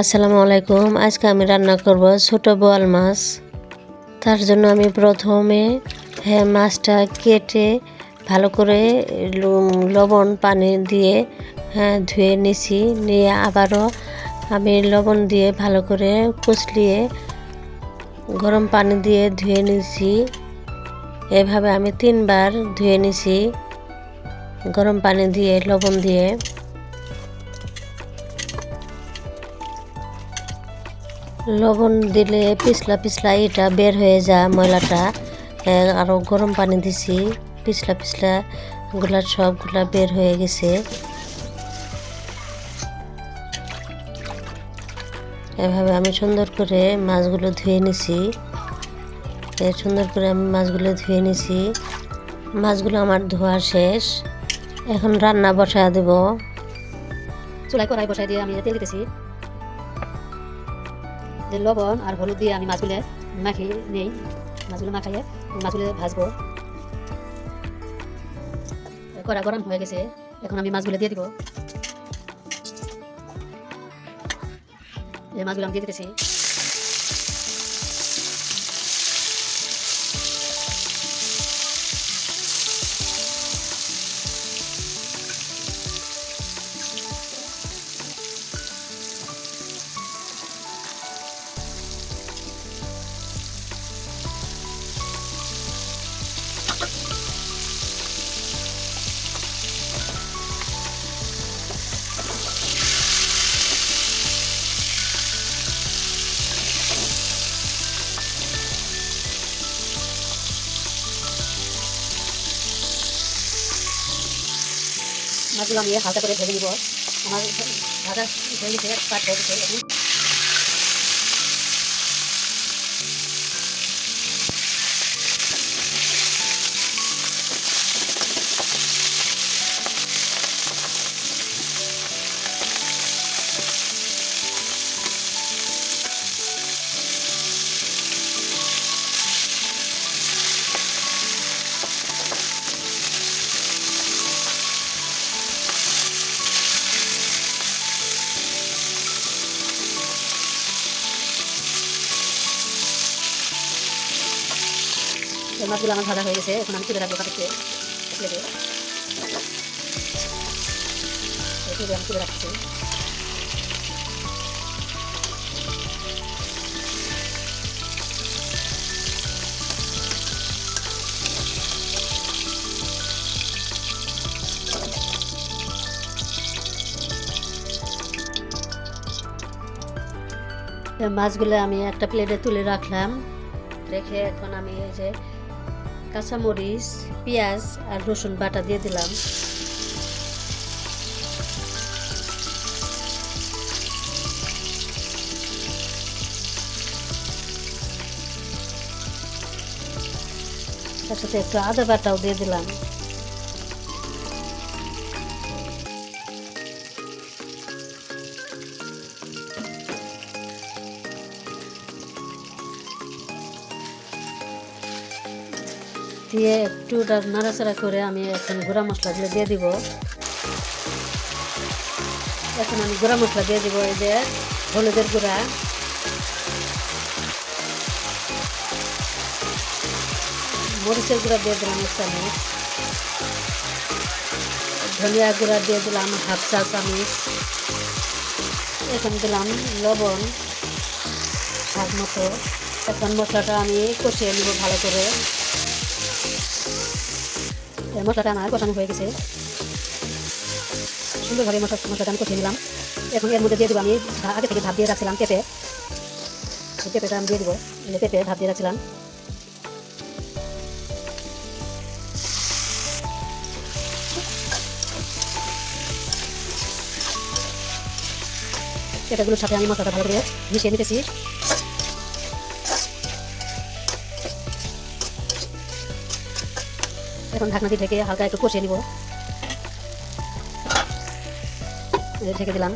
আসসালামু আলাইকুম। আজকে আমি রান্না করব ছোট বোয়াল মাছ। তার জন্য আমি প্রথমে হ্যাঁ মাছটা কেটে ভালো করে লবণ পানি দিয়ে হ্যাঁ ধুয়ে নিছি। নিয়ে আবারও আমি লবণ দিয়ে ভালো করে কুচলিয়ে গরম পানি দিয়ে ধুয়ে নিছি। এভাবে আমি তিনবার ধুয়ে নিছি। গরম পানি দিয়ে, লবণ দিয়ে। লবণ দিলে পিছলা পিছলা এটা বের হয়ে যায় ময়লাটা। এ, আরও গরম পানি দিছি পিছলা পিছলা গুলা সবগুলা বের হয়ে গেছে। এভাবে আমি সুন্দর করে মাছগুলো ধুয়ে নিছি। সুন্দর করে আমি মাছগুলো ধুয়ে নিছি। মাছগুলো আমার ধোয়া শেষ। এখন রান্না বসায় দেব। চুলাই কড়াই বসাই দিয়ে আমি তেল দিতেছি। যে লবণ আর হলুদ দিয়ে আমি মাছগুলো মাখিয়ে নেই, মাছগুলো মাখাইয়ে মাছগুলো ভাজবো। কড়া গরম হয়ে গেছে, এখন আমি মাছগুলো দিয়ে দিব। এই মাছগুলো আমি দিয়ে দিতেছি। মাছগুলো আমি হালকা করে ভেজে নিব। আমার ভাজা হয়ে গেছে পাট মাছগুলো আমার ভাজা হয়ে গেছে, এখন আমি তুলে রাখব কাটিতে প্লেটে এইভাবে আমি তুলে রাখছি। মাছগুলো আমি একটা প্লেটে তুলে রাখলাম। রেখে এখন আমি এই যে কাঁচামরিচ পেঁয়াজ আর রসুন বাটা দিয়ে দিলাম। তার সাথে একটু আদা বাটাও দিয়ে দিলাম। দিয়ে একটু নাড়াচাড়া করে আমি এখন গুঁড়া মশলাগুলো দিয়ে দিব। এখন আমি গুঁড়া মশলা দিয়ে দিব এই যে হলুদের গুঁড়া। মরিচের গুঁড়া দিয়ে দিলাম এক চামচ। ধনিয়া গুঁড়া দিয়ে দিলাম হাফ চা চামচ। এখন দিলাম লবণ স্বাদ মতো। এখন মশলাটা আমি কষিয়ে নিব ভালো করে। মশলাটা আমার কষানো হয়ে গেছে। সুন্দরভাবে মশলা মশলাটা আমি কষিয়ে নিলাম। এখন এর মধ্যে দিয়ে দেবো আমি আগে থেকে ভাব দিয়ে রাখছিলাম পেঁপে। পেঁপেটা আমি দিয়ে দেবো। পেঁপে ভাত দিয়ে রাখছিলাম। পেঁপেগুলোর সাথে আমি মশলাটা ভালো করে মিশিয়ে নিতেছি। এখন ঢাকনা দিয়ে ঢেকে হালকা একটু কষিয়ে নিব। ঢেকে দিলাম।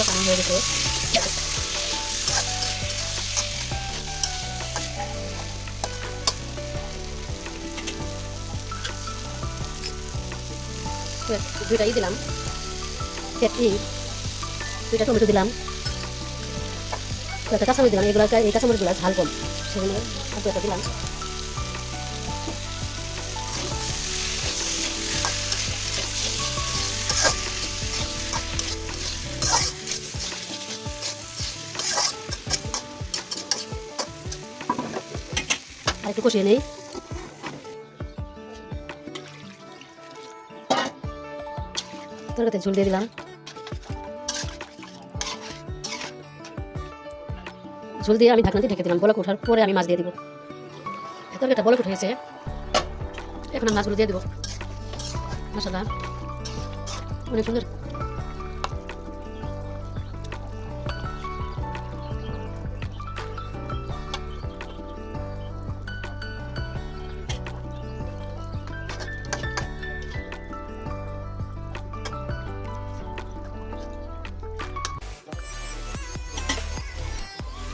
এখন হয়ে গেছে দুইটাই দিলাম। দুইটা টমেটো দিলাম। একটা কাঁচামরিচ দিলাম। এগুলো এই কাঁচামরিচগুলো ঝাল কম। সেগুলো আর দুটা দিলাম। একটু কষিয়ে নেই। তরকারিতে ঝুল দিয়ে দিলাম। ঝুল দিয়ে আমি ঢাকনা দিয়ে ঢেকে দিলাম। বলক ওঠার পরে আমি মাছ দিয়ে দিব। তরকারিটা বলক উঠেছে এখন আমি মাছগুলো দিয়ে দেবো। মশলা অনেক সুন্দর।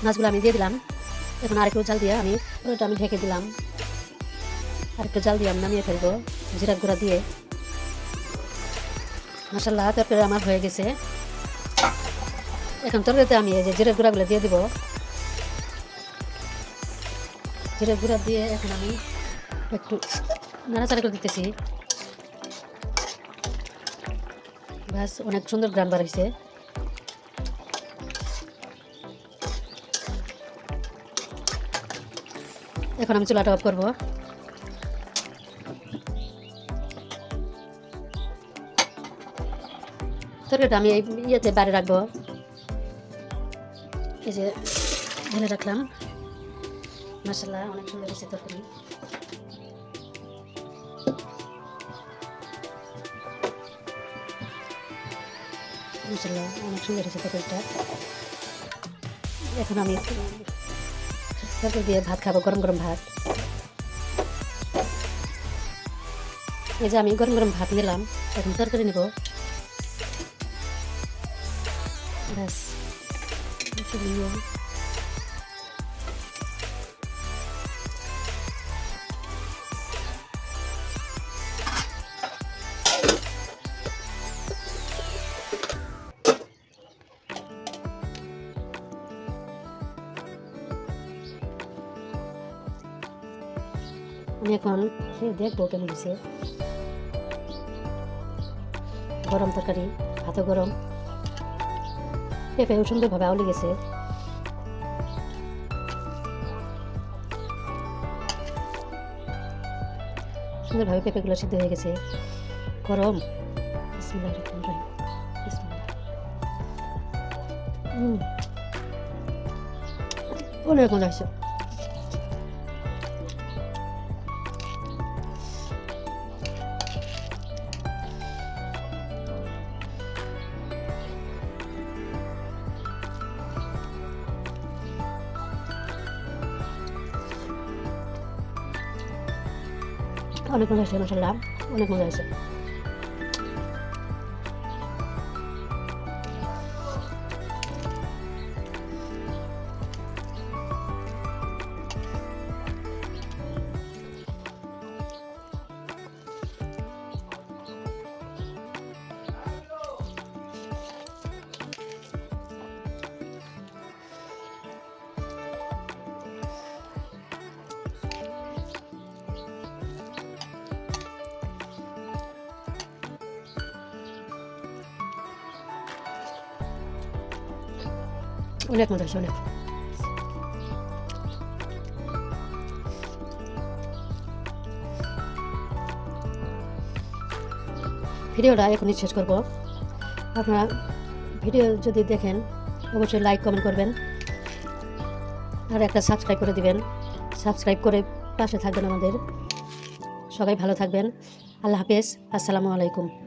মাছগুলো আমি দিয়ে দিলাম। এখন আরেকটু জাল দিয়ে আমি পুরোটা আমি ঢেকে দিলাম। আরেকটু জাল দিয়ে আমি নামিয়ে ফেলব জিরা গুঁড়া দিয়ে। মশাল্লা তরকারি আমার হয়ে গেছে। এখন তরকারিতে আমি এই যে জিরা গুঁড়াগুলো দিয়ে দিব। জিরা গুঁড়া দিয়ে এখন আমি একটু নাড়াচাড়া করে দিতেছি। ব্যাস, অনেক সুন্দর গ্রাম বার হয়েছে এখন আমি চুলাটা অফ করব। তরকারিটা আমি ইয়েতে বাইরে রাখব। এই যে ঢেলে রাখলাম। মশলা অনেক সুন্দর হয়েছে তরকারি। মশলা অনেক সুন্দর হয়েছে তরকারিটা। এখন আমি তরকারি দিয়ে ভাত খাব গরম গরম ভাত এই যে আমি গরম গরম ভাত নিলাম এখন তরকারি নেব ব্যাস এখন দেখব কেমন হয়েছে গরম তরকারি ভাতও গরম। পেঁপেও সুন্দরভাবে আউলে গেছে। সুন্দরভাবে পেঁপেগুলো সিদ্ধ হয়ে গেছে। গরম। অনেক মজা হয়েছে। অনেক মজা হয়েছে মশাল্লাহ অনেক মজা হয়েছে অনেক মজা হয়েছে অনেক ভিডিওটা এখনই শেষ করব। আপনারা ভিডিও যদি দেখেন, অবশ্যই লাইক কমেন্ট করবেন। আর একটা সাবস্ক্রাইব করে দিবেন। সাবস্ক্রাইব করে পাশে থাকবেন আমাদের। সবাই ভালো থাকবেন। আল্লাহ হাফেজ। আসসালামু আলাইকুম।